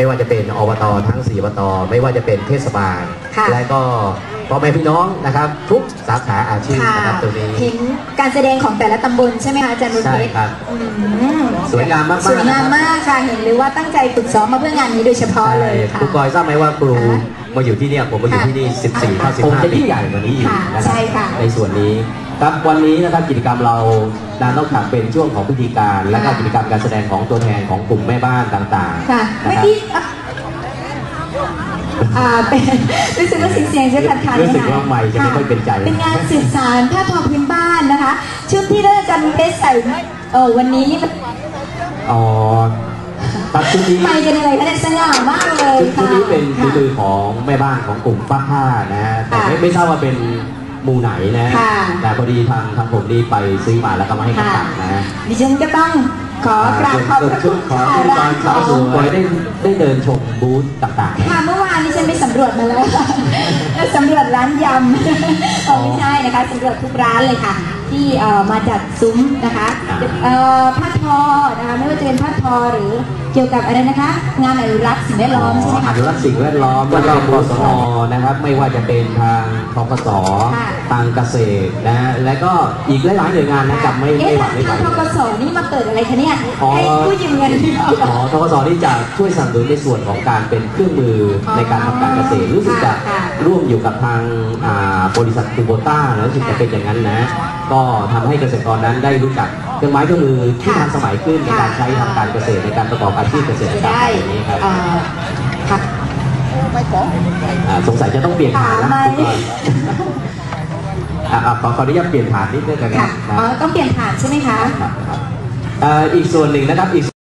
ไม่ว่าจะเป็นอบตทั้ง 4อบตไม่ว่าจะเป็นเทศบาล ค่ะและก็พ่อแม่พี่น้องนะครับ ทุกสาขาอาชีพค่ะนะครับตรงนี้ เห็นการแสดงของแต่ละตำบลใช่ไหมคะอาจารย์บุญใช่เพชรครับ อืมสวยงามมากๆสวยงามนะครับมากค่ะ เห็นเลยว่าตั้งใจฝึกซ้อมมาเพื่องานนี้โดยเฉพาะเลยใช่ค่ะ ครูกอยทราบไหมว่าครูค่ะมาอยู่ที่เนี่ยผมมาอยู่ที่นี่ 14เข้าคง15จะปียิ่งใหญ่กว่านี้อีกค่ะนะครัใช่ค่ะ ในส่วนนี้ ครับวันนี้นะครับกิจกรรมเรานานนอกจากเป็นช่วงของพิธีการ และก็ค่ะกิจกรรมการแสดงของตัวแทนของกลุ่มแม่บ้านต่างๆค่ะนะเมื่อครับกี้อะอ่าเป็นรู้สึกว่าเสียงเสียงจะขาดขาดรู้สึกว่าไมค์จะไม่ค่อยเป็นใจเป็นงานสืบสารผ้าทอพื้นบ้านนะคะชุดที่ท่านอาจารย์เพชรใส่เออวันนี้นี่มันอ๋อครับชุดนี้ไปกันอะไรคะเนี่ยสง่ามากเลยชุดชุดค่ะนี้เป็นฝีค่ะมือของแม่บ้านของกลุ่มฟ้าผ้านะฮะแต่ไม่ค่ะไม่ทราบว่าเป็น หมู่ไหนนะค่ะ แต่พอดีทางทางผมนี่ไปซื้อมาแล้วก็มาให้เขาค่ะตัดนะฮะดิฉันก็ต้องขอกราบขอบพระชุคุดณของค่ะที่ตร้าอนนขสาอวงสูงบอยได้ได้เดินชมบูธต่างๆนะ ค่ะเมื่อวานนี้ฉันไปสำรวจมาแล้วค่ะสำรวจร้านยำอ๋อไม่ใช่นะคะสำรวจทุกร้านเลยค่ะ ที่เอ่อมาจัดซุ้มนะคะเอ่อผ้าทอนะคะไม่ว่าจะเป็นผ้าทอหรือเกี่ยวกับอะไรนะคะ งานอนุรักษ์สิ่งแวดล้อมใช่ไหมอคะนุรักษ์สิ่งแวดล้อมแวแล้วดล้ก็อมกสนนะครับ ไม่ว่าจะเป็นทางทกสค่ะทางเกษตรนะและก็อีกหลายๆหน่วยงานนะจำไม่ไม่เอ๊ะหวัดไม่ไหวทางทกสนี่มาเปิดอะไรคะเนี่ยอ๋อให้ผู้ยืมเงินหรือเปล่าอ๋อทกสนี่จะช่วยสนับสนุนในส่วนของการเป็นเครื่องมือออในการทำการเกษตรรู้สึกจะค่ะร่วมอยู่กับทางอ่าบริษัทคูโบต้านะรู้สึกจะเป็นอย่างนั้นนะก็ทำให้เกษตรกรนั้นได้รู้จักเครื่องไม้เครื่องมือที่ค่ะทันสมัยขึ้นในการใช้ทำการเกษตรในการประกอบอาชีพเกษตรจะกรรมได้อย่างนี้ครับเอ่อค่ะอ่าสงสัยจะต้องเปลี่ยนฐานนะถามไหมคุณก่อนอะอะขอขออนุญาตเปลี่ยนฐานนิดนึงกันนะค่ะนะอ๋อต้องเปลี่ยนฐานใช่ไหมคะครับครับเอ่ออีกส่วนหนึ่งนะครับอีกส่วน